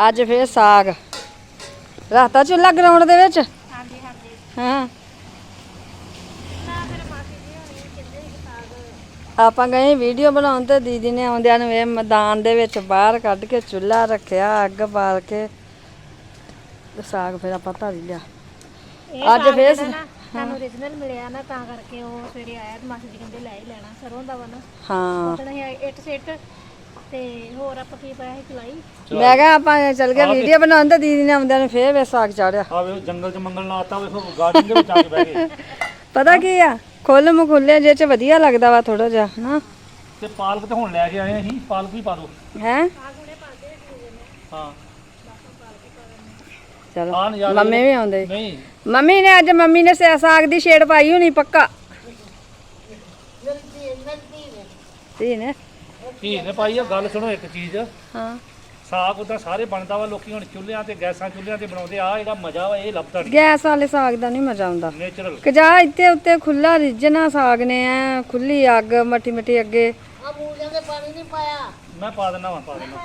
ਅੱਜ ਫੇਰ ਸਾਗ। ਰਾਤਾ ਚੁੱਲਾ ਗਰਾਊਂਡ ਦੇ ਵਿੱਚ? ਹਾਂਜੀ ਹਾਂਜੀ। ਹਾਂ। ਆਪਾਂ ਗਏ ਵੀਡੀਓ ਬਣਾਉਣ ਤੇ ਦੀਦੀ ਨੇ ਆਉਂਦਿਆਂ ਨੂੰ ਇਹ ਮੈਦਾਨ ਦੇ ਵਿੱਚ ਬਾਹਰ ਕੱਢ ਕੇ ਚੁੱਲਾ ਰੱਖਿਆ ਅੱਗ ਬਾਲ ਕੇ। ਸਾਗ ਫਿਰ ਆਪਾਂ ਧਰ ਲਿਆ। ਅੱਜ ਫੇਰ ਸਾਨੂੰ origignal ਮਿਲਿਆ ਨਾ ਤਾਂ ਕਰਕੇ ਉਹ ਸਵੇਰੇ ਆਇਆ ਮਾਸੀ ਜੀ ਕਹਿੰਦੇ ਲੈ ਹੀ ਲੈਣਾ ਸਰੋਂ ਦਾ ਵਾ ਨਾ। ਹਾਂ। ਅਸੀਂ ਇੱਟ ਸਿੱਟ ਤੇ ਹੋਰ ਆਪਾਂ ਕੀ ਪਾਇਆ ਸੀ ਚਲਾਈ ਮੈਂ ਕਿਹਾ ਆਪਾਂ ਚੱਲ ਗਏ ਵੀਡੀਓ ਬਣਾਉਣ ਤੇ ਦੀਦੀ ਨੇ ਆਉਂਦਿਆਂ ਨੂੰ ਫੇਰ ਵੇ ਸਾਗ ਚਾੜਿਆ। ਆ ਵੇ ਜੰਗਲ ਚ ਮੰਗਲ ਨਾ ਆਤਾ ਵੇਖੋ ਗਾਰਡਨ ਦੇ ਵਿੱਚ ਆ ਕੇ ਬਹਿ ਗਏ। ਪਤਾ ਕੀ ਆ? ਖੁੱਲ ਮਖੁੱਲੇ ਜੇ ਚ ਵਧੀਆ ਲੱਗਦਾ ਵਾ ਥੋੜਾ ਜਿਹਾ ਹਨਾ? ਤੇ ਪਾਲਕ ਤੇ ਹੁਣ ਲੈ ਕੇ ਆਏ ਅਸੀਂ ਪਾਲਕ ਵੀ ਪਾ ਦਿਓ ਹੈ? ਹਾਂ। ਚਲੋ ਆ ਨਜ਼ਾਰੇ ਮੰਮੀ ਵੀ ਆਉਂਦੇ। ਨਹੀਂ। ਮੰਮੀ ਨੇ ਅੱਜ ਮੰਮੀ ਨੇ ਸਿਆ ਸਾਗ ਦੀ ਛੇੜ ਪਾਈ ਹੋਣੀ ਪੱਕਾ। ਧੀ ਨੇ। ਧੀ ਨੇ ਪਾਈ ਆ ਗੱਲ ਸੁਣੋ ਇੱਕ ਚੀਜ਼। ਹਾਂ। ਸਾਗ ਉਦਾਂ ਸਾਰੇ ਬਣਦਾ ਵਾ ਲੋਕੀ ਹੁਣ ਚੁੱਲ੍ਹਿਆਂ ਤੇ ਗੈਸਾਂ ਚੁੱਲ੍ਹਿਆਂ ਤੇ ਬਣਾਉਂਦੇ ਆ ਜਿਹੜਾ ਮਜ਼ਾ ਵਾ ਇਹ ਲੱਭਦਾ ਨਹੀਂ ਗੈਸ ਵਾਲੇ ਸਾਗ ਦਾ ਨਹੀਂ ਮਜ਼ਾ ਆਉਂਦਾ। ਨੇਚਰਲ ਕਜਾ ਇੱਥੇ ਉੱਤੇ ਖੁੱਲਾ ਰਿੱਝਣਾ ਸਾਗ ਨੇ ਐ ਖੁੱਲੀ ਅੱਗ ਮੱਟੀ ਮੱਟੀ ਅੱਗੇ। ਮੈਂ ਪਾ ਦਿੰਦਾ ਵਾਂ ਪਾ ਦਿੰਦਾ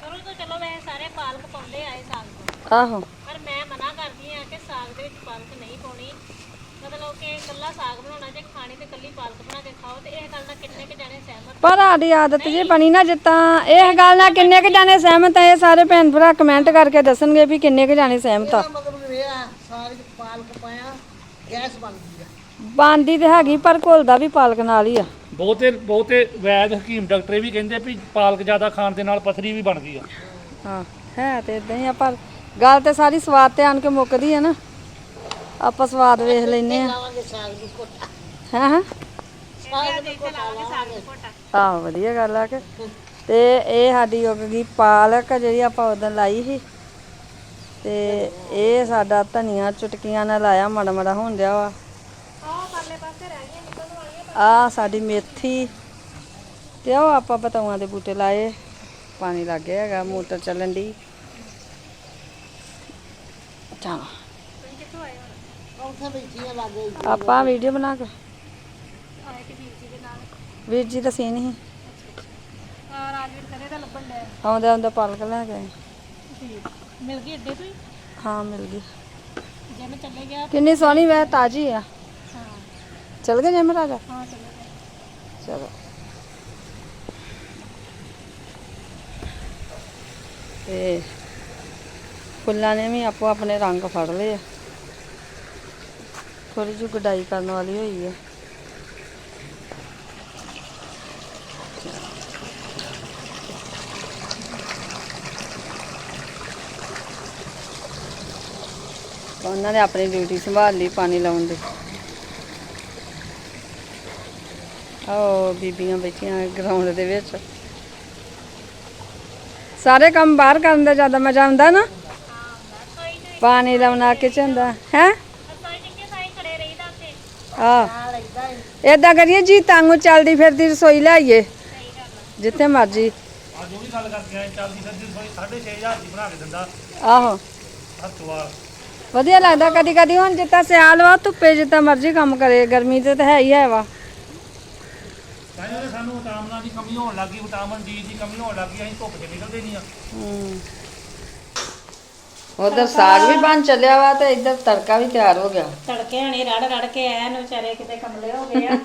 ਕਰੋ ਤਾਂ ਚਲੋ ਵੈਸੇ ਸਾਰੇ ਪਾਲਕ ਪਾਉਂਦੇ ਆਏ ਸਾਗ ਤੋਂ ਆਹੋ। ਪਰ ਮੈਂ ਮਨਾ ਕਰਦੀ ਆ ਕਿ ਸਾਗ ਦੇ ਵਿੱਚ ਪਾਲਕ ਨਹੀਂ ਪਾਉਣੀ। ਮਤਲਬ ਕਿ ਇਕੱਲਾ ਸਾਗ ਬਣਾਉਣਾ ਜੇ ਖਾਣੀ ਤੇ ਇਕੱਲੀ ਪਾਲਕ ਬਣਾ ਕੇ ਖਾਓ ਤੇ ਇਹ ਗੱਲ ਨਾਲ ਕਿੰਨੇ ਕੁ ਜਾਣੇ ਸਹਿਮਤ? ਪਰ ਸਾਡੀ ਆਦਤ ਜੀ ਬਣੀ ਨਾ ਜਿੱਤਾਂ। ਇਹ ਗੱਲ ਨਾਲ ਕਿੰਨੇ ਕੁ ਜਾਣੇ ਸਹਿਮਤ ਆ? ਇਹ ਸਾਰੇ ਭੈਣ ਭਰਾ ਕਮੈਂਟ ਕਰਕੇ ਦੱਸਣਗੇ ਵੀ ਕਿੰਨੇ ਕੁ ਜਾਣੇ ਸਹਿਮਤ ਆ। ਮਤਲਬ ਇਹ ਆ ਸਾਗ ਚ ਪਾਲਕ ਪਾਇਆ ਗੈਸ ਬਣਦੀ ਆ। ਬਣਦੀ ਤੇ ਹੈਗੀ ਪਰ ਘੁਲਦਾ ਵੀ ਪਾਲਕ ਨਾਲ ਹੀ ਆ। ਬਹੁਤੇ ਬਹੁਤੇ ਵੈਦ ਹਕੀਮ ਡਾਕਟਰ ਵੀ ਕਹਿੰਦੇ ਵੀ ਪਾਲਕ ਜ਼ਿਆਦਾ ਖਾਣ ਦੇ ਨਾਲ ਪਥਰੀ ਵੀ ਬਣਦੀ ਆ। ਹਾਂ ਹੈ ਤੇ ਇਦਾਂ ਹੀ ਆ ਪਰ ਗੱਲ ਤੇ ਸਾਰੀ ਸਵਾਦ ਤੇ ਆਣ ਕੇ ਮੁੱਕਦੀ ਆ ਨਾ। ਆਪਾਂ ਸਵਾਦ ਵੇਖ ਲੈਨੇ ਆ ਲਾਵਾਂਗੇ ਸਾਗ ਦੀ ਕੋਟਾ ਹਾਂ ਹਾਂ? ਸਾਗ ਦੀ ਕੋਟਾ ਲਾਵਾਂਗੇ। ਆਹੋ ਵਧੀਆ ਗੱਲ ਆ ਕਿ। ਤੇ ਇਹ ਸਾਡੀ ਉੱਗ ਗਈ ਪਾਲਕ ਜਿਹੜੀ ਆਪਾਂ ਉਦੋਂ ਲਾਈ ਸੀ। ਤੇ ਇਹ ਸਾਡਾ ਧਨੀਆ ਚੁਟਕੀਆਂ ਨਾਲ ਲਾਇਆ ਮੜਾ ਮੜਾ ਹੋਣ ਡਿਆ ਵਾ। ਆ ਸਾਡੀ ਮੇਥੀ। ਤੇ ਉਹ ਆਪਾਂ ਬਤਾਉਆਂ ਦੇ ਬੂਟੇ ਲਾਏ। ਪਾਣੀ ਲੱਗ ਗਿਆ ਹੈਗਾ ਮੋਟਰ ਚੱਲਣ ਦੀ ਚਲੋ। ਉੱਥੇ ਬੈਠੀਆਂ ਲੱਗੇ ਆਪਾਂ ਵੀਡੀਓ ਬਣਾ ਕੇ। ਆਏ ਕਿ ਵੀਰ ਜੀ ਦੇ ਨਾਲ। ਵੀਰ ਜੀ ਤਾਂ ਸੀ। ਨਹੀਂ ਆ ਰਾਜਵੀਰ ਕਰੇ ਤਾਂ ਲੱਭਣ ਲੈ ਆਉਂਦੇ ਆਉਂਦੇ ਪਾਲਕ ਲੈ ਗਏ ਮਿਲ ਗਈ ਅੱਡੇ ਤੋਂ ਹੀ? ਹਾਂ ਮਿਲ ਗਈ। ਜੇ ਮੈਂ ਚੱਲੇ ਗਿਆ? ਕਿੰਨੀ ਸੋਹਣੀ ਵੈ ਤਾਜੀ ਆ। ਹਾਂ। ਚਲ ਗਏ ਜਿਮ ਰਾਜਾ? ਹਾਂ ਚੱਲੇ ਗਿਆ ਚਲੋ। ਤੇ ਫੁੱਲਾਂ ਨੇ ਵੀ ਆਪੋ ਆਪਣੇ ਰੰਗ ਫੜ ਲਏ ਆ। ਥੋੜੀ ਜਿਹੀ ਗੁਡਾਈ ਕਰਨ ਵਾਲੀ ਹੋਈ ਹੈ। ਉਹਨਾਂ ਨੇ ਆਪਣੀ ਡਿਊਟੀ ਸੰਭਾਲ ਲਈ ਪਾਣੀ ਲਾਉਣ ਦੀ। ਆਓ ਬੀਬੀਆਂ ਬੈਠੀਆਂ ਗਰਾਊਂਡ ਦੇ ਵਿੱਚ। ਸਾਰੇ ਕੰਮ ਬਾਹਰ ਕਰਨ ਦਾ ਜ਼ਿਆਦਾ ਮਜ਼ਾ ਆਉਂਦਾ ਨਾ? ਪਾਣੀ ਲਾਉਣਾ ਕਿਚਨ ਦਾ। ਹੈ ਰਸੋਈ ਚ ਕਿ ਸਾਈ ਖੜੇ ਰਹੀਦਾ ਉੱਥੇ ਆ ਏਦਾਂ ਕਰੀਏ ਜੀ ਤਾਂਗੂ ਚੱਲਦੀ ਫਿਰਦੀ ਰਸੋਈ ਲਿਆਈਏ। ਜਿੱਥੇ ਮਰਜ਼ੀ। ਅੱਜ ਉਹ ਵੀ ਗੱਲ ਕਰਕੇ ਆਏ ਚੱਲਦੀ ਫਿਰਦੀ ਸੋਈ 6500 ਦੀ ਬਣਾ ਕੇ ਦਿੰਦਾ। ਆਹੋ। ਵਧੀਆ ਲੱਗਦਾ ਕਦੀ ਕਦੀ ਹੁਣ ਜਿੱਦਾਂ ਸਿਆਲ ਵਾ ਧੁੱਪੇ ਜਿੱਦਾਂ ਮਰਜ਼ੀ ਕੰਮ ਕਰੇ ਗਰਮੀ ਤੇ ਤਾਂ ਹੈ ਹੀ ਹੈ ਵਾ। ਸਾਨੂੰ ਵਿਟਾਮਿਨਾਂ ਦੀ ਕਮੀ ਹੋਣ ਲੱਗੀ ਵਿਟਾਮਿਨ ਡੀ ਦੀ ਕਮੀ ਹੋਣ ਲੱਗੀ ਅਸੀਂ ਧੁੱਪ 'ਚ ਨਿਕਲਦੇ ਨਹੀਂ ਆ। ਉਧਰ ਸਾਗ ਵੀ ਬਣ ਚੱਲਿਆ ਵਾ ਤੇ ਇੱਧਰ ਤੜਕਾ ਵੀ ਤਿਆਰ ਹੋ ਗਿਆ। ਤੜਕੇ ਹਣੇ ਰੜ ਰੜ ਕੇ ਆਇਆ ਨੂੰ ਵਿਚਾਰੇ ਕਿਤੇ ਕਮਲੇ ਹੋ ਗਏ ਆ।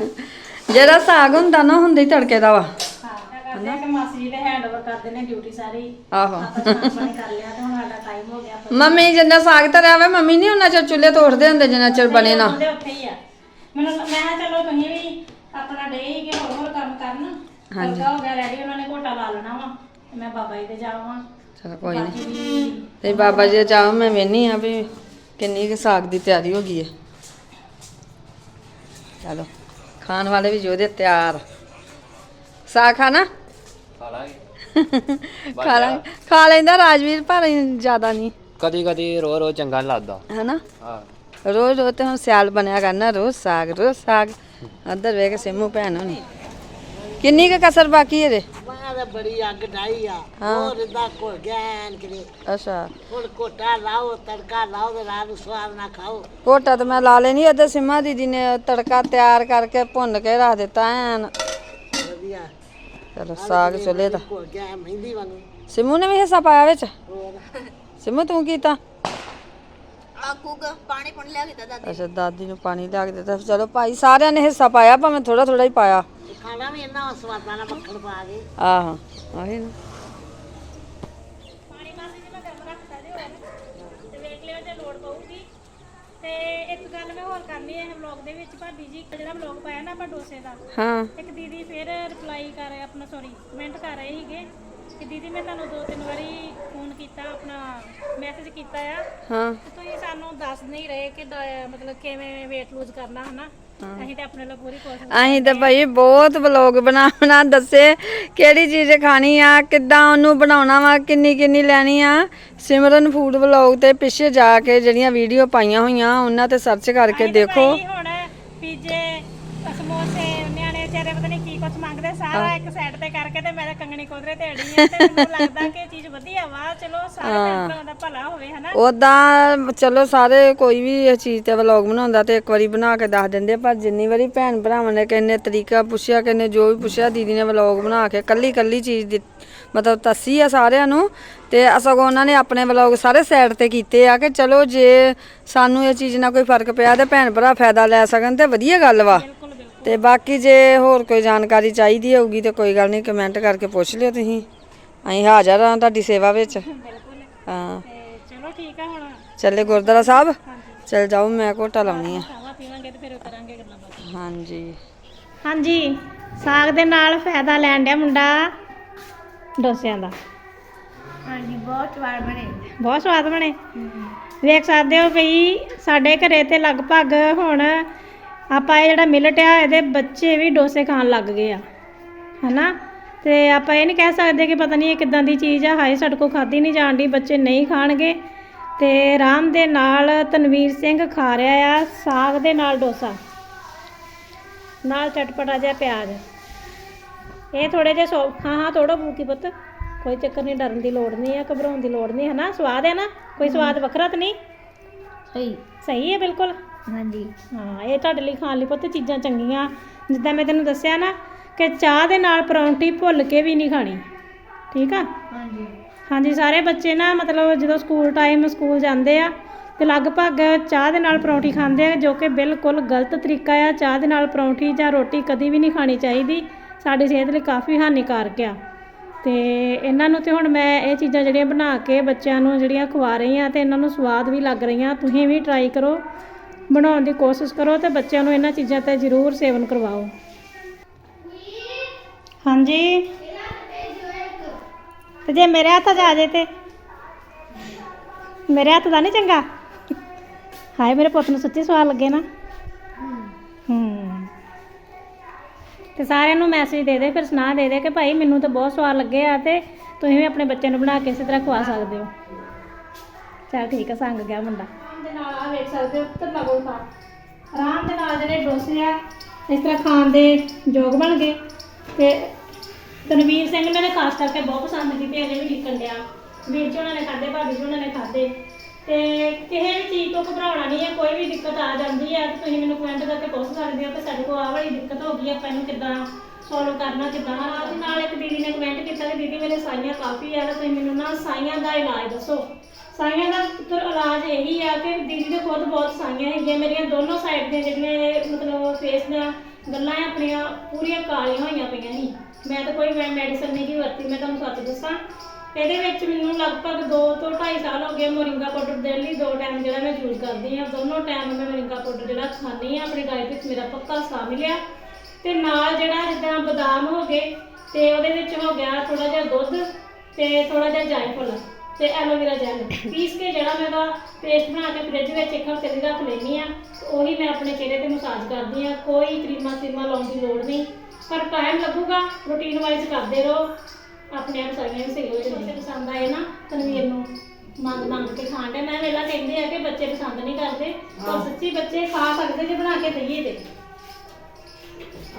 ਜਿਹੜਾ ਸਾਗ ਹੁੰਦਾ ਨਾ ਹੁੰਦਾ ਤੜਕੇ ਦਾ ਵਾ। ਹਾਂ ਕਿ ਮਾਸੀ ਜੀ ਦੇ ਹੈਂਡਓਵਰ ਕਰਦੇ ਨੇ ਡਿਊਟੀ ਸਾਰੀ। ਆਹੋ। ਆਪਾਂ ਕੰਮ ਪਾਣੀ ਕਰ ਲਿਆ ਤੇ ਹੁਣ ਸਾਡਾ ਟਾਈਮ ਹੋ ਗਿਆ। ਆਪਾਂ ਮੰਮੀ ਜਿੰਨਾ ਸਾਗ ਧਰਿਆ ਵਾ ਮੰਮੀ ਨਹੀਂ ਉਹਨਾਂ ਚਿਰ ਚੁੱਲ੍ਹੇ ਤੋੜਦੇ ਹੁੰਦੇ ਜਿੰਨਾ ਚਿਰ ਬਣੇ ਨਾ। ਉਹਦੇ ਉੱਥੇ ਹੀ ਆ। ਮੈਨੂੰ ਮੈਂ ਕਿਹਾ ਚਲੋ ਤੁਸੀਂ ਵੀ ਆਪਣਾ ਡੇ ਹੀ ਕਿ ਹੋਰ ਹੋਰ ਕੰਮ ਕਰਨ। ਹਲਕਾ ਹੋ ਗਿਆ ਰੈਡੀ ਉਹਨਾਂ ਨੇ ਘੋਟਾ ਲਾ ਲੈਣਾ ਵਾ। ਤੇ ਮੈਂ ਬਾਬਾ ਜੀ ਦੇ ਜਾਵਾਂ। ਚਲ ਕੋਈ ਨਹੀਂ ਤੇ ਬਾਬਾ ਜੀ ਚਾਹ ਮੈਂ ਵੇਨੀ ਆ ਵੀ ਕਿੰਨੀ ਕੁ ਸਾਗ ਦੀ ਤਿਆਰੀ ਹੋ ਗਈ ਹੈ ਚਲੋ ਖਾਣ ਵਾਲੇ ਵੀ ਜੋਦੇ ਤਿਆਰ। ਸਾਗ ਖਾਣਾ? ਖਾ ਲਾਂ ਖਾ ਲੈਂਦਾ ਰਾਜਵੀਰ ਪਰ ਜ਼ਿਆਦਾ ਨਹੀਂ ਕਦੀ ਕਦੀ ਰੋ ਰੋ ਚੰਗਾ ਲੱਗਦਾ। ਹਨਾ? ਹਾਂ। ਰੋਜ਼ ਰੋਜ਼ ਤੇ ਹੁਣ ਸਿਆਲ ਬਣਿਆ ਕਰਨਾ ਰੋਜ਼ ਸਾਗ ਰੋਜ਼ ਸਾਗ। ਅੰਦਰ ਵੇਖ ਕੇ ਸਿੰਮੂ ਭੈਣ ਹੋਣੀ ਕਿੰਨੀ ਕੁ ਕਸਰ ਬਾਕੀ ਹੈ ਰੇ ਬਾਹਰ ਤਾਂ ਬੜੀ ਅੱਗ ਡਾਈ ਆ। ਹੋਰ ਇਦਾਂ ਘੁਲ ਗਿਆ ਐਨ ਕਰੇ ਅੱਛਾ। ਹੁਣ ਕੋਟਾ ਲਾਓ ਤੜਕਾ ਲਾਓ ਤੇ ਰਾਤ ਨੂੰ ਸਵਾਦ ਨਾ ਖਾਓ। ਕੋਟਾ ਤਾਂ ਮੈਂ ਲਾ ਲੈਣੀ ਇੱਧਰ ਸਿੰਮਾ ਦੀਦੀ ਨੇ ਤੜਕਾ ਤਿਆਰ ਕਰਕੇ ਭੁੰਨ ਕੇ ਰੱਖ ਦਿੱਤਾ ਐਨ। ਵਧੀਆ। ਚਲੋ ਸਾਗ ਚੁੱਲ੍ਹੇ ਦਾ। ਘੁਲ ਗਿਆ ਐਨ ਮਹਿੰਦੀ ਵਾਂਗੂ। ਸਿਮੂ ਨੇ ਵੀ ਹਿੱਸਾ ਪਾਇਆ ਵਿੱਚ? ਸਿਮੂ ਤੂੰ ਕੀਤਾ? ਆਕੂਗਾ ਪਾਣੀ ਪੁਣ ਲਿਆ ਕੀਤਾ ਦਾਦੀ ਅੱਛਾ ਦਾਦੀ ਨੂੰ ਪਾਣੀ ਲਿਆ ਕੇ ਦਿੱਤਾ। ਚਲੋ ਭਾਈ ਸਾਰਿਆਂ ਨੇ ਹਿੱਸਾ ਪਾਇਆ ਭਾਵੇਂ ਥੋੜਾ ਥੋੜਾ ਹੀ ਪਾਇਆ। ਖਾਣਾ ਵੀ ਇਹਨਾਂ ਸਵਾਦਾਂ ਨਾਲ ਮੱਖਣ ਪਾ ਕੇ। ਆਹੋ ਆਹੀ ਨਾ। ਪਾਣੀ ਮਾਸੀ ਜੀ ਮੈਂ ਗਰਮ ਰੱਖਤਾ ਜੀ ਹੋਰ। ਤੇ ਵੇਖ ਲਿਓ ਜੇ ਲੋੜ ਪਊਗੀ। ਤੇ ਇੱਕ ਗੱਲ ਮੈਂ ਹੋਰ ਕਰਨੀ ਹੈ ਇਹ ਵਲੌਗ ਦੇ ਵਿੱਚ ਭਾਬੀ ਜੀ ਜਿਹੜਾ ਵਲੌਗ ਪਾਇਆ ਨਾ ਆਪਾਂ ਡੋਸੇ ਦਾ। ਹਾਂ। ਇੱਕ ਦੀਦੀ ਫਿਰ ਰਿਪਲਾਈ ਕਰ ਰਹੇ ਆਪਣਾ ਸੌਰੀ ਕਮੈਂਟ ਕਰ ਰਹੇ ਸੀਗੇ ਕਿ ਦੀਦੀ ਮੈਂ ਤੁਹਾਨੂੰ ਦੋ ਤਿੰਨ ਵਾਰੀ ਫੋਨ ਕੀਤਾ ਆਪਣਾ ਮੈਸੇਜ ਕੀਤਾ ਆ। ਹਾਂ। ਤੇ ਤੁਸੀਂ ਸਾਨੂੰ ਦੱਸ ਨਹੀਂ ਰਹੇ ਕਿ ਡ- ਮਤਲਬ ਕਿਵੇਂ weight lose ਕਰਨਾ ਹਨਾ। ਅਸੀਂ ਤੇ ਆਪਣੇ ਲਈ ਪੂਰੀ ਕੋਸ਼ਿਸ਼ ਅਸੀਂ ਤੇ ਭਾਈ ਬਹੁਤ ਵਲੌਗ ਬਣਾ ਬਣਾ ਦੱਸੇ। ਕਿਹੜੀ ਚੀਜ਼ ਖਾਣੀ ਆ ਕਿੱਦਾਂ ਉਹਨੂੰ ਬਣਾਉਣਾ ਵਾ ਕਿੰਨੀ ਕਿੰਨੀ ਲੈਣੀ ਆ। ਸਿਮਰਨ ਫੂਡ ਵਲੌਗ ਤੇ ਪਿੱਛੇ ਜਾ ਕੇ ਜਿਹੜੀਆਂ ਵੀਡੀਓ ਪਾਈਆਂ ਹੋਈਆਂ ਉਹਨਾਂ ਤੇ ਸਰਚ ਕਰਕੇ ਦੇਖੋ। ਹੁਣ ਪੀਜੇ ਸਾਰਾ ਇੱਕ ਸਾਈਡ ਤੇ ਕਰਕੇ ਤੇ ਕੰਗਣੀ ਕੋਦਰੇ ਤੇ ਅੜੀ ਆ ਤੇ ਮੈਨੂੰ ਲੱਗਦਾ ਕਿ ਇਹ ਚੀਜ਼ ਵਧੀਆ ਵਾ। ਚਲੋ ਸਾਰੇ ਭੈਣ ਦਾ ਭਲਾ ਹੋਵੇ ਹਨਾ? ਉਦਾਂ ਚਲੋ ਸਾਰੇ ਕੋਈ ਵੀ ਇਹ ਚੀਜ਼ ਤੇ ਵਲੌਗ ਬਣਾਉਂਦਾ ਤੇ ਇੱਕ ਵਾਰੀ ਬਣਾ ਕੇ ਦੱਸ ਦਿੰਦੇ ਪਰ ਜਿੰਨੀ ਵਾਰੀ ਭੈਣ ਭਰਾਵਾਂ ਨੇ ਕਿੰਨੇ ਤਰੀਕਾ ਪੁੱਛਿਆ ਕਿੰਨੇ ਜੋ ਵੀ ਪੁੱਛਿਆ ਦੀਦੀ ਨੇ ਵਲੌਗ ਬਣਾ ਕੇ ਕੱਲੀ ਕੱਲੀ ਚੀਜ਼ ਦੀ ਮਤਲਬ ਦੱਸੀ ਆ ਸਾਰਿਆਂ ਨੂੰ ਤੇ ਸਗੋਂ ਉਹਨਾਂ ਨੇ ਆਪਣੇ ਵਲੌਗ ਸਾਰੇ ਸਾਈਡ ਤੇ ਕੀਤੇ ਆ ਕਿ ਚਲੋ ਜੇ ਸਾਨੂੰ ਇਹ ਚੀਜ਼ ਨਾਲ ਕੋਈ ਫ਼ਰਕ ਪਿਆ ਤੇ ਭੈਣ ਭਰਾ ਫਾਇਦਾ ਲੈ ਸਕਣ ਤੇ ਵਧੀਆ ਗੱਲ ਵਾ। ਤੇ ਬਾਕੀ ਜੇ ਹੋਰ ਕੋਈ ਜਾਣਕਾਰੀ ਚਾਹੀਦੀ ਹੋਊਗੀ ਤੇ ਕੋਈ ਗੱਲ ਨਹੀਂ ਕਮੈਂਟ ਕਰਕੇ ਪੁੱਛ ਲਿਓ ਤੁਸੀਂ। ਅਸੀਂ ਹਾਜ਼ਰ ਹਾਂ ਤੁਹਾਡੀ ਸੇਵਾ ਵਿੱਚ। ਬਿਲਕੁਲ ਹਾਂ ਚਲੋ ਠੀਕ ਆ ਹੁਣ। ਚੱਲੇ ਗੁਰਦੁਆਰਾ ਸਾਹਿਬ? ਚਲ ਜਾਓ ਮੈਂ ਘੋਟਾ ਲਾਉਣੀ ਆ। ਖਾਵਾ ਪੀਵਾਂਗੇ ਤੇ ਫਿਰ ਕਰਾਂਗੇ ਗੱਲਾਂ ਬਾਤਾਂ। ਹਾਂਜੀ। ਹਾਂਜੀ ਸਾਗ ਦੇ ਨਾਲ ਫਾਇਦਾ ਲੈਣ ਡਿਆ ਮੁੰਡਾ ਡੋਸਿਆਂ ਦਾ। ਹਾਂਜੀ ਬਹੁਤ ਵਾਰ ਬਣੇ। ਬਹੁਤ ਸਵਾਦ ਬਣੇ। ਵੇਖ ਸਕਦੇ ਹੋ ਵੀ ਸਾਡੇ ਘਰੇ ਤੇ ਲਗਭਗ ਹੁਣ ਆਪਾਂ ਇਹ ਜਿਹੜਾ ਮਿਲਟ ਆ ਇਹਦੇ ਬੱਚੇ ਵੀ ਡੋਸੇ ਖਾਣ ਲੱਗ ਗਏ ਆ ਹਨਾ? ਤੇ ਆਪਾਂ ਇਹ ਨਹੀਂ ਕਹਿ ਸਕਦੇ ਕਿ ਪਤਾ ਨਹੀਂ ਇਹ ਕਿੱਦਾਂ ਦੀ ਚੀਜ਼ ਆ ਹਾਏ ਸਾਡੇ ਕੋਲ ਖਾਦੀ ਨਹੀਂ ਜਾਂਦੀ ਬੱਚੇ ਨਹੀਂ ਖਾਣਗੇ। ਤੇ ਆਰਾਮ ਦੇ ਨਾਲ ਤਨਵੀਰ ਸਿੰਘ ਖਾ ਰਿਹਾ ਆ ਸਾਗ ਦੇ ਨਾਲ ਡੋਸਾ। ਨਾਲ ਚਟਪਟਾ ਜਿਹਾ ਪਿਆਜ਼। ਇਹ ਥੋੜੇ ਜਿਹੇ ਸੌ ਹਾਂ ਹਾਂ ਥੋੜਾ ਬੂਕੀ ਪੁੱਤ। ਕੋਈ ਚੱਕਰ ਨਹੀਂ ਡਰਨ ਦੀ ਲੋੜ ਨਹੀਂ ਆ ਘਬਰਾਉਣ ਦੀ ਲੋੜ ਨਹੀਂ ਹੈ ਨਾ ਸਵਾਦ ਹੈ ਨਾ? ਕੋਈ ਸਵਾਦ ਵੱਖਰਾ ਤਾਂ ਨਹੀਂ? ਸਹੀ। ਸਹੀ ਹੈ ਬਿਲਕੁਲ। ਹਾਂਜੀ। ਹਾਂ ਇਹ ਤੁਹਾਡੇ ਲਈ ਖਾਣ ਲਈ ਪੁੱਤ ਚੀਜ਼ਾਂ ਚੰਗੀਆਂ। ਜਿੱਦਾਂ ਮੈਂ ਤੈਨੂੰ ਦੱਸਿਆ ਨਾ ਕਿ ਚਾਹ ਦੇ ਨਾਲ ਪਰੌਂਠੀ ਭੁੱਲ ਕੇ ਵੀ ਨਹੀਂ ਖਾਣੀ। ਠੀਕ ਆ? ਹਾਂਜੀ। ਹਾਂਜੀ ਸਾਰੇ ਬੱਚੇ ਨਾ ਮਤਲਬ ਜਦੋਂ ਸਕੂਲ ਟਾਈਮ ਸਕੂਲ ਜਾਂਦੇ ਆ ਤੇ ਲਗਭਗ ਚਾਹ ਦੇ ਨਾਲ ਪਰੌਂਠੀ ਖਾਂਦੇ ਆ ਜੋ ਕਿ ਬਿਲਕੁਲ ਗਲਤ ਤਰੀਕਾ ਆ। ਚਾਹ ਦੇ ਨਾਲ ਪਰੌਂਠੀ ਜਾਂ ਰੋਟੀ ਕਦੀ ਵੀ ਨਹੀਂ ਖਾਣੀ ਚਾਹੀਦੀ। ਸਾਡੀ ਸਿਹਤ ਲਈ ਕਾਫੀ ਹਾਨੀਕਾਰਕ ਆ। ਤੇ ਇਹਨਾਂ ਨੂੰ ਤੇ ਹੁਣ ਮੈਂ ਇਹ ਚੀਜ਼ਾਂ ਜਿਹੜੀਆਂ ਬਣਾ ਕੇ ਬੱਚਿਆਂ ਨੂੰ ਜਿਹੜੀਆਂ ਖਵਾ ਰਹੀ ਆ ਤੇ ਇਹਨਾਂ ਨੂੰ ਸਵਾਦ ਵੀ ਲੱਗ ਰਹੀਆਂ ਤੁਸੀਂ ਵੀ ਟਰਾਈ ਕਰੋ। ਬਣਾਉਣ ਦੀ ਕੋਸ਼ਿਸ਼ ਕਰੋ ਤੇ ਬੱਚਿਆਂ ਨੂੰ ਇਹਨਾਂ ਚੀਜ਼ਾਂ ਤੇ ਜ਼ਰੂਰ ਸੇਵਨ ਕਰਵਾਓ। ਹਾਂਜੀ। ਤੇ ਜੇ ਮੇਰੇ ਹੱਥ ਆ ਜੇ ਤੇ? ਮੇਰੇ ਹੱਥ ਦਾ ਨਹੀਂ ਚੰਗਾ? ਹਾਏ ਮੇਰੇ ਪੁੱਤ ਨੂੰ ਸੱਚੀ ਸਵਾਦ ਲੱਗੇ ਨਾ। ਹੂੰ। ਤੇ ਸਾਰਿਆਂ ਨੂੰ ਮੈਸੇਜ ਦੇ ਦੇ ਫਿਰ ਸੁਣਾ ਦੇ ਦੇ ਕਿ ਭਾਈ ਮੈਨੂੰ ਤਾਂ ਬਹੁਤ ਸਵਾਦ ਲੱਗੇ ਆ ਤੇ ਤੁਸੀਂ ਵੀ ਆਪਣੇ ਬੱਚੇ ਨੂੰ ਬਣਾ ਕੇ ਇਸੇ ਤਰ੍ਹਾਂ ਖਵਾ ਸਕਦੇ ਹੋ। ਚਲ ਠੀਕ ਆ ਸੰਗ ਗਿਆ ਮੁੰਡਾ। ਦੇ ਨਾਲ ਆ ਵੇਖ ਸਕਦੇ ਹੋ ਉੱਤਰ ਲੱਗੋ ਖਾ ਆਰਾਮ ਦੇ ਨਾਲ ਜਿਹੜੇ ਡੋਸੇ ਆ ਇਸ ਤਰ੍ਹਾਂ ਖਾਣ ਦੇ ਯੋਗ ਬਣ ਗਏ। ਤੇ ਤਨਵੀਰ ਸਿੰਘ ਨੇ ਖਾਸ ਕਰਕੇ ਬਹੁਤ ਪਸੰਦ ਕੀਤੀ ਅਜੇ ਵੀ ਲਿਖਣ ਡਿਆ। ਵੀਰ ਜੀ ਉਹਨਾਂ ਨੇ ਖਾਦੇ ਭਾਬੀ ਜੀ ਉਹਨਾਂ ਨੇ ਖਾਦੇ ਤੇ ਕਿਸੇ ਵੀ ਚੀਜ਼ ਤੋਂ ਘਬਰਾਉਣਾ ਨਹੀਂ ਹੈ, ਕੋਈ ਵੀ ਦਿੱਕਤ ਆ ਜਾਂਦੀ ਹੈ। ਤੇ ਤੁਸੀਂ ਮੈਨੂੰ ਕਮੈਂਟ ਕਰਕੇ ਪੁੱਛ ਸਕਦੇ ਹੋ ਕਿ ਸਾਡੇ ਕੋਲ ਆਹ ਵਾਲੀ ਦਿੱਕਤ ਹੋ ਗਈ ਆਪਾਂ ਇਹਨੂੰ ਕਿੱਦਾਂ ਸੋਲਵ ਕਰਨਾ, ਕਿੱਦਾਂ ਨਾਲ ਨਾਲ ਇੱਕ ਦੀਦੀ ਨੇ ਕਮੈਂਟ ਕੀਤਾ ਕਿ ਦੀਦੀ ਮੇਰੇ ਸਾਈਆਂ ਕਾਫੀ ਆ, ਤੇ ਤੁਸੀਂ ਮੈਨੂੰ ਨਾ ਸਾਈਆਂ ਦਾ ਇਲਾਜ ਦੱਸੋ। ਸਾਈਆਂ ਦਾ ਪੁੱਤਰ ਇਲਾਜ ਇਹੀ ਆ ਕਿ ਦੀਦੀ ਦੇ ਖੁਦ ਬਹੁਤ ਸਾਈਆਂ ਹੈਗੀਆਂ। ਮੇਰੀਆਂ ਦੋਨੋਂ ਸਾਈਡ ਦੀਆਂ ਜਿਹੜੀਆਂ ਇਹ ਮਤਲਬ ਫੇਸ ਦੀਆਂ ਗੱਲਾਂ ਆ, ਆਪਣੀਆਂ ਪੂਰੀਆਂ ਕਾਲੀਆਂ ਹੋਈਆਂ ਪਈਆਂ ਸੀ। ਮੈਂ ਤਾਂ ਕੋਈ ਮੈਂ ਮੈਡੀਸਨ ਨਹੀਂ ਗੀ ਵਰਤੀ, ਮੈਂ ਤੁਹਾਨੂੰ ਸੱਚ ਦੱਸਾਂ। ਇਹਦੇ ਵਿੱਚ ਮੈਨੂੰ ਲਗਭਗ 2 ਤੋਂ 2.5 ਸਾਲ ਹੋ ਗਏ ਮੋਰਿੰਗਾ ਪਾਊਡਰ ਦੇਣ ਲਈ। ਦੋ ਟਾਈਮ ਜਿਹੜਾ ਮੈਂ ਯੂਜ਼ ਕਰਦੀ ਹਾਂ ਦੋਨੋਂ ਟਾਈਮ ਮੈਂ ਮੋਰਿੰਗਾ ਪਾਊਡਰ ਜਿਹੜਾ ਖਾਂਦੀ ਹਾਂ ਆਪਣੀ ਡਾਈਟ ਵਿੱਚ ਮੇਰਾ ਪੱਕਾ ਸ਼ਾਮਿਲ ਆ ਤੇ ਨਾਲ ਜਿਹੜਾ ਜਿੱਦਾਂ ਬਦਾਮ ਹੋ ਗਏ, ਤੇ ਉਹਦੇ ਵਿੱਚ ਹੋ ਗਿਆ ਥੋੜਾ ਜਿਹਾ ਦੁੱਧ ਤੇ ਥੋੜਾ ਜਿਹਾ ਜਾਇਫਲ। ਤੇ ਐਲੋਵੇਰਾ ਜੈਲ ਪੀਸ ਕੇ ਜਿਹੜਾ ਮੈਂ ਉਹਦਾ ਪੇਸਟ ਬਣਾ ਕੇ ਫ੍ਰਿਜ ਵਿੱਚ ਇੱਕ ਹਫ਼ਤੇ ਲਈ ਰੱਖ ਲੈਂਦੀ ਆ ਉਹੀ ਮੈਂ ਆਪਣੇ ਚਿਹਰੇ ਤੇ ਮਸਾਜ ਕਰਦੀ ਆ ਕੋਈ ਕਰੀਮਾਂ ਸੀਮਾ ਲਾਉਣ ਦੀ ਲੋੜ ਨਹੀਂ। ਪਰ ਟਾਈਮ ਲੱਗੂਗਾ ਰੂਟੀਨ ਵਾਈਜ਼ ਕਰਦੇ ਰਹੋ। ਆਪਣੇ ਆਪ ਸਾਰੀਆਂ ਸਹੀ ਹੋ ਜਾਂਦੀਆਂ। ਪਸੰਦ ਆਏ ਨਾ ਤਨਵੀਰ ਨੂੰ ਮੰਗ ਮੰਗ ਕੇ ਖਾਣ ਦੇ ਮੈਂ ਵੇਲਾ ਕਹਿੰਦੇ ਆ ਕਿ ਬੱਚੇ ਪਸੰਦ ਨਹੀਂ ਕਰਦੇ। ਪਰ ਸੱਚੀ ਬੱਚੇ ਖਾ ਸਕਦੇ ਜੇ ਬਣਾ ਕੇ ਦਈਏ ਤੇ।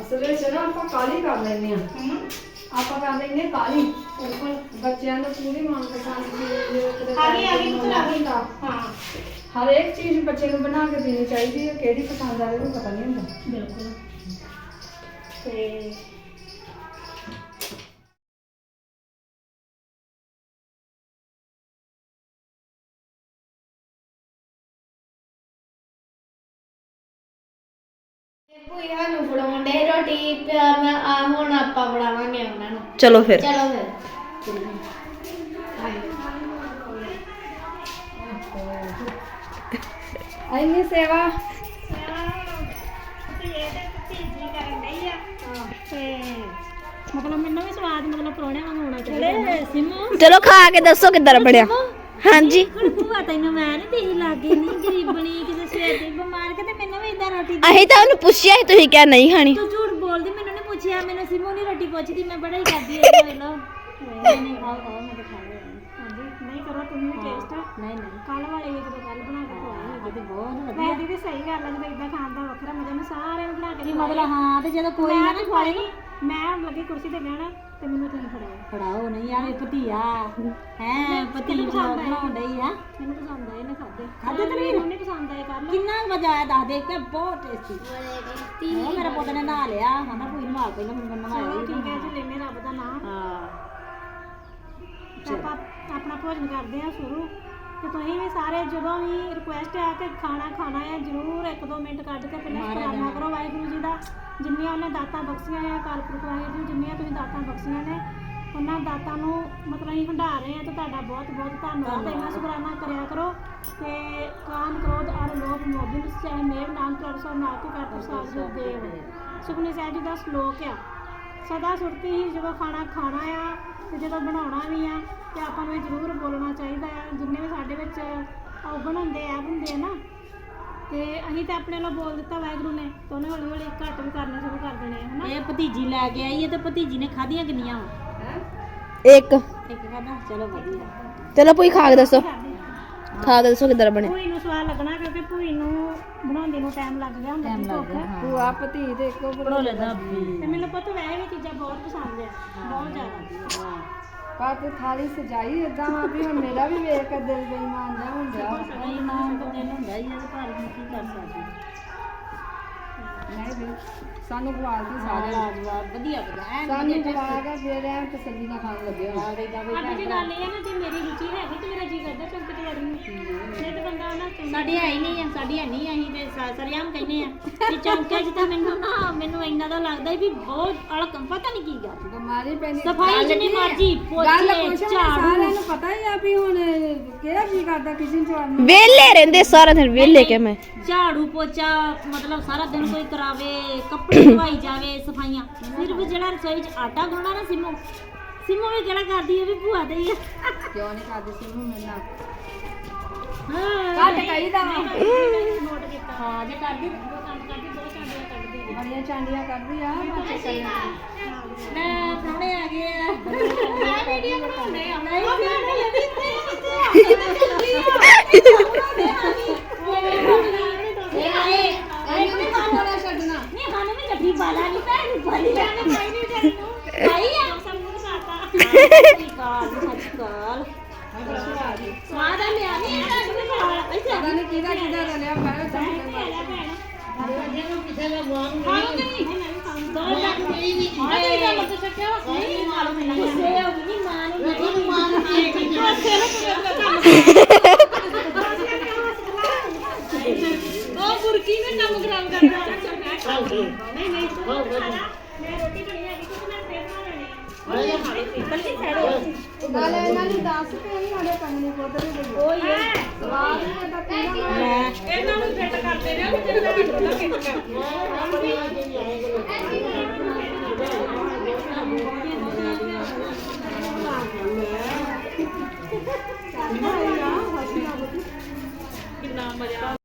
ਅਸਲ ਵਿੱਚ ਨਾ ਆਪਾਂ ਕਾਲੀ ਕਰ ਲੈਂਦੇ ਆ ਆਪਾਂ ਕਰ ਲੈਂਦੇ ਕਾਲੀ। ਬਿਲਕੁਲ ਬੱਚਿਆਂ ਨੂੰ ਪੂਰੀ ਮਨਪਸੰਦ ਚੀਜ਼ ਆ ਗਈ ਆ ਗਈ ਪੁੱਤ ਆ ਗਈ ਹਾਂ ਹਰ ਇੱਕ ਚੀਜ਼ ਬੱਚੇ ਨੂੰ ਬਣਾ ਕੇ ਦੇਣੀ ਚਾਹੀਦੀ ਹੈ ਕਿਹੜੀ ਪਸੰਦ ਆਵੇ ਉਹ ਪਤਾ ਨਹੀਂ ਹੁੰਦਾ। ਬਿਲਕੁਲ। ਤੇ ਰੋਟੀ ਪਿਆਰ ਨਾਲ ਆ ਹੁਣ ਆਪਾਂ ਫੜਾਵਾਂਗੇ ਉਹਨਾਂ ਨੂੰ। ਚਲੋ ਫਿਰ। ਚਲੋ ਫਿਰ। ਸੇਵਾ। ਮਤਲਬ ਮੈਨੂੰ ਵੀ ਸਵਾਦ ਮਤਲਬ ਪਰੋਣੇ ਵਾਂਗ ਹੋਣਾ ਚਾਹੀਦਾ। ਸਿਮੂ ਚਲੋ ਖਾ ਕੇ ਦੱਸੋ ਕਿੱਦਾਂ ਬਣਿਆ। ਹਾਂਜੀ। ਭੂਆ ਤੈਨੂੰ ਮੈਂ ਨਹੀਂ ਤੇਰੀ ਲਾਗੇ ਨਹੀਂ ਗਰੀਬਣੀ ਕਿਸੇ ਸਵੇਰ ਦੀ ਬਿਮਾਰ ਕਿਤੇ ਮੈਨੂੰ ਵੀ ਇਦਾਂ ਰੋਟੀ ਅਸੀਂ ਤਾਂ ਉਹਨੂੰ ਪੁੱਛਿਆ ਸੀ ਤੁਸੀਂ ਕਿਹਾ ਨਹੀਂ ਖਾਣੀ। ਤੂੰ ਝੂਠ ਬੋਲਦੀ ਮੈਨੂੰ ਨਹੀਂ ਪੁੱਛਿਆ ਮੈਨੂੰ ਸਿਮੂ ਨਹੀਂ ਰੋਟੀ ਪੁੱਛਦੀ ਮੈਂ ਬੜਾ ਹੀ ਕਰਦੀ ਐ ਵੇਖ ਲਓ ਨਹੀਂ ਨਹੀਂ ਖਾਓ ਖਾਓ ਮੈਂ ਤਾਂ ਖਾ ਲਿਆ ਹਾਂਜੀ ਨਹੀਂ ਕਰੋ ਤੁਸੀਂ ਵੀ ਟੇਸਟ ਨਹੀਂ ਨਹੀਂ। ਕੱਲ ਵਾਲੇ ਵੀ ਜਦੋਂ ਕੱਲ ਬਣਾ ਕੇ ਖਵਾਈ ਅੱਜ ਬਹੁਤ ਵਧੀਆ। ਦੀਦੀ ਸਹੀ ਗੱਲ ਹੈ ਜਦੋਂ ਇਦਾਂ ਖਾਣ ਦਾ ਵੱਖਰਾ ਮਜ਼ਾ ਮੈਂ ਸਾਰਿਆਂ ਨੂੰ ਬਣਾ ਕੇ ਮਤਲਬ ਹਾਂ ਤੇ ਜਦੋਂ ਕੋਈ ਨਾ ਖਵਾਏ ਮੈਂ ਹੁਣ ਲੱਗੀ ਕੁਰਸੀ ਤੇ ਬਹਿਣਾ ਤੇ ਮੈਨੂੰ ਤੁਸੀਂ ਫੜਾਓ। ਫੜਾਓ ਨਹੀਂ ਆਵੇ ਭਤੀਆ। ਹੈ ਭਤੀਜ ਬਣਾਉਣ ਡਈ ਆ। ਮੈਨੂੰ ਪਸੰਦ ਆਏ ਨੇ ਖਾਦੇ। ਖਾਧੇ ਤੇ ਮੈਨੂੰ ਨਹੀਂ। ਪਸੰਦ ਆਏ ਕਰ ਲਓ ਕਿੰਨਾ ਮਜ਼ਾ ਆਇਆ ਦੱਸ ਦੇ ਕੇ ਬਹੁਤ ਟੇਸਟੀ ਉਹ ਮੇਰਾ ਪੁੱਤ ਨੇ ਨਹਾ ਲਿਆ ਹਨਾ ਕੋਈ ਨਹਾ ਪਹਿਲਾਂ ਮੈਨੂੰ ਨਹਾਇਆ ਹੀ ਠੀਕ ਹੈ ਜੀ ਲੈਨੇ ਰੱਬ ਦਾ ਨਾਮ। ਹਾਂ। ਤੇ ਆਪਾਂ ਆਪਣਾ ਭੋਜਨ ਕਰਦੇ ਆ ਸ਼ੁਰੂ। ਤੇ ਤੁਸੀਂ ਵੀ ਸਾਰੇ ਜਦੋਂ ਵੀ ਰਿਕੁਐਸਟ ਆ ਕਿ ਖਾਣਾ ਖਾਣਾ ਹੈ ਜਰੂਰ ਇੱਕ ਦੋ ਮਿੰਟ ਕੱਢ ਕੇ ਪਹਿਲਾਂ ਸ਼ੁਕਰਾਨਾ ਕਰੋ ਵਾਹਿਗੁਰੂ ਜੀ ਦਾ। ਜਿੰਨੀਆਂ ਉਹਨੇ ਦਾਤਾਂ ਬਖਸ਼ੀਆਂ ਆ ਕਾਲਪੁਰਖ ਵਾਹਿਗੁਰੂ ਜੀ ਜਿੰਨੀਆਂ ਤੁਸੀਂ ਦਾਤਾਂ ਬਖਸ਼ੀਆਂ ਨੇ ਉਹਨਾਂ ਦਾਤਾਂ ਨੂੰ ਮਤਲਬ ਅਸੀਂ ਹੰਡਾ ਰਹੇ ਆ ਤੇ ਤੁਹਾਡਾ ਬਹੁਤ ਬਹੁਤ ਧੰਨਵਾਦ। ਇੰਨਾ ਸ਼ੁਕਰਾਨਾ ਕਰਿਆ ਕਰੋ ਤੇ ਕਾਮ ਕ੍ਰੋਧ ਅਰ ਲੋਭ ਮੋਹ ਬਿਨ ਚਾਹੇ ਮੇਰ ਨਾਮ ਤੁਹਾਡੇ ਸੋ ਨਾ ਕੀ ਕਰ ਪ੍ਰਸਾਦ ਜੋ ਦੇਵ। ਸੁਖਨੀ ਸਾਹਿਬ ਜੀ ਦਾ ਸ਼ਲੋਕ ਆ। ਸਦਾ ਸੁਰਤੀ ਹੀ ਜਦੋਂ ਖਾਣਾ ਖਾਣਾ ਆ ਤੇ ਜਦੋਂ ਬਣਾਉਣਾ ਵੀ ਆ ਤੇ ਆਪਾਂ ਨੂੰ ਇਹ ਜ਼ਰੂਰ ਬੋਲਣਾ ਚਾਹੀਦਾ ਆ। ਜਿੰਨੇ ਵੀ ਸਾਡੇ ਵਿੱਚ ਔਗਣ ਹੁੰਦੇ ਆ ਹੁੰਦੇ ਆ ਨਾ। ਤੇ ਅਸੀਂ ਤਾਂ ਆਪਣੇ ਵੱਲੋਂ ਬੋਲ ਦਿੱਤਾ ਵਾਹਿਗੁਰੂ ਨੇ ਤੇ ਉਹਨੇ ਹੌਲੀ ਹੌਲੀ ਘੱਟ ਵੀ ਕਰਨੇ ਸ਼ੁਰੂ ਕਰ ਦੇਣੇ ਆ ਹਨਾ। ਇਹ ਭਤੀਜੀ ਲੈ ਕੇ ਆਈ ਹੈ ਤੇ ਭਤੀਜੀ ਨੇ ਖਾਧੀਆਂ ਕਿੰਨੀਆਂ ਵਾ? ਇੱਕ। ਇੱਕ ਖਾਧਾ? ਚਲੋ ਵਧੀਆ। ਚਲੋ ਭੂਈ ਖਾ ਕੇ ਦੱਸੋ। ਖਾ ਕੇ ਦੱਸੋ ਕਿੱਦਾਂ ਬਣਿਆ? ਭੂਈ ਨੂੰ ਸਵਾਦ ਲੱਗਣਾ ਕਿਉਂਕਿ ਭੂਈ ਨੂੰ ਬਣਾਉਂਦੀ ਨੂੰ ਟਾਈਮ ਲੱਗ ਗਿਆ ਹੁੰਦਾ ਸੀ ਭੁੱਖ। ਭੂਆ ਭਤੀ ਤੇ ਇੱਕੋ ਲੈਦਾ ਵੀ। ਤੇ ਮੈਨੂੰ ਪਤਾ ਵੈਸੇ ਵੀ ਚੀਜ਼ਾਂ ਬਹੁਤ ਪਸੰਦ ਆ ਬਹੁਤ ਜ਼ਿਆਦਾ। ਪਰ ਤੇ ਥਾਲੀ ਸਜਾਈ ਇਦਾਂ ਵਾ ਵੀ ਹੁਣ ਮੇਰਾ ਵੀ ਵੇਖ ਕੇ ਦਿਲ ਬੇਈਮਾਨ ਜਾ ਹੁੰਦਾ ਨਹੀਂ ਮਾਂ ਤਾਂ ਦਿਲ ਹੁੰਦਾ ਹੀ ਹੈ ਤੇ ਪਰ ਹੁਣ ਕੀ ਕਰ ਸਕਦੇ ਨਹੀਂ ਵੀ ਸਾਨੂੰ ਖਵਾਲਦੀ ਸਾਰੇ। ਲਾਜਵਾਬ ਵਧੀਆ ਵਧੀਆ ਐਨ ਸਾਨੂੰ ਖਵਾ ਕੇ ਫਿਰ ਐਂ ਤਸੱਲੀ ਨਾਲ ਖਾਣ ਲੱਗੇ ਆ। ਵੀ ਅੱਜ ਦੀ ਗੱਲ ਇਹ ਹੈ ਨਾ ਜੇ ਮੇਰੀ ਰੁਚੀ ਹੈਗੀ ਤੇ ਮੇਰਾ ਸਾਡੀ ਹੈ ਹੀ ਨਹੀਂ ਆ ਸਾਡੀ ਹੈ ਨਹੀਂ ਅਸੀਂ ਤੇ ਸਾ- ਸਰੇਆਮ ਕਹਿੰਦੇ ਆ ਕਿ ਚੌਂਕਿਆਂ 'ਚ ਤਾਂ ਮੈਨੂੰ ਨਾ ਮੈਨੂੰ ਇੰਨਾ ਦਾ ਲੱਗਦਾ ਵੀ ਬਹੁਤ ਅਲਕਮ ਪਤਾ ਨਹੀਂ ਕੀ ਗੱਲ। ਬਿਮਾਰੀ ਪੈਂਦੀ ਸਫ਼ਾਈ ਜਿੰਨੀ ਮਰਜ਼ੀ ਗੱਲ ਪੋਚੇ ਕੁਛ ਨੀ, ਝਾੜੂ। ਸਾਰਿਆਂ ਨੂੰ ਪਤਾ ਹੀ ਆ ਵੀ ਹੁਣ ਕਿਹੜਾ ਜੀ ਕਰਦਾ ਕਿਚਨ ਚ ਵੜਨ ਨੂੰ। ਵਿਹਲੇ ਰਹਿੰਦੇ ਸਾਰਾ ਦਿਨ ਵਿਹਲੇ ਕੇ ਮੈਂ ਝਾੜੂ ਪੋਚਾ ਮਤਲਬ ਸਾਰਾ ਦਿਨ ਕੋਈ ਕਰਾਵੇ ਕੱਪੜੇ ਧਵਾਈ ਜਾਵੇ ਸਫਾਈਆਂ। ਸਿਰਫ ਜਿਹੜਾ ਰਸੋਈ 'ਚ ਆਟਾ ਗੁੰਨਣਾ ਨਾ ਸਿਮੂ ਸਿਮੂ ਵੀ ਕਿਹੜਾ ਕਰਦੀ ਹੈ ਵੀ ਭੂਆ ਦੇ ਹੀ। ਆ ਕਿਉਂ ਨਹੀਂ ਕਰਦੀ ਸੀ ਨੂੰ ਮੇਰੇ ਨਾਲ? ਕੱਟ ਕਹੀਦਾ ਵਾ। ਨੋਟ ਕੀਤਾ। ਹਾਂ ਜੇ ਕਰਦੀ ਦੋ ਕੰਮ ਕਰਦੀ ਦੋ ਚਾਂਦੀਆਂ ਕੱਢਦੀ ਬੜੀਆਂ ਚਾਂਡੀਆਂ ਕਰਦੀ ਆ ਬੱਚੇ ਕਰੇ ਲੈ ਪ੍ਰਾਹੁਣੇ ਆ ਗਏ ਆ। ਮੈਂ ਵੀਡੀਓ ਬਣਾਉਂਦੇ ਆ। ਨਹੀਂ। ਸਿਮੂ ਨਹੀਂ ਸਾਨੂੰ ਵੀ ਜੱਫੀ ਪਾਲਾ ਨਹੀਂ ਭੈਣ ਨੂੰ ਪਾਲੀ ਜਾਣੇ ਪਾਈ ਨਹੀਂ ਜਾਣੀ ਨੂੰ ਚੱਲ ਠੀਕ ਨਹੀਂ ਨਹੀਂ ਤੂੰ ਹਾਂ ਖਾ ਲਾ। ਮੈਂ ਰੋਟੀ ਬਣੀ ਹੈਗੀ ਕਿਉਂਕਿ ਮੈਂ ਫੇਰ ਬਣਾ ਲੈਣੀ ਹੈ। ਹਾਂ ਖਾ ਲਓ ਪੀਪਲ ਦੀ ਖਾ ਲਓ ਨਾਲੇ ਇਹਨਾਂ ਨੇ 10 ਰੁਪਏ ਨਹੀਂ ਸਾਡੇ ਪੰਨੇ ਕੋਦਰ ਦੇ ਦੇ ਉਹ ਇਹ ਸਵਾਦ ਨਹੀਂ ਤਾਂ ਪੀਣਾ ਇਹਨਾਂ ਨੂੰ ਫਿੱਟ ਕਰਦੇ ਨੇ ਉਹ ਜਿਹੜਾ ਡੋਲਾ ਫਿੱਟ ਕਰਦੇ ਕਿੰਨਾ ਮਜ਼ਾ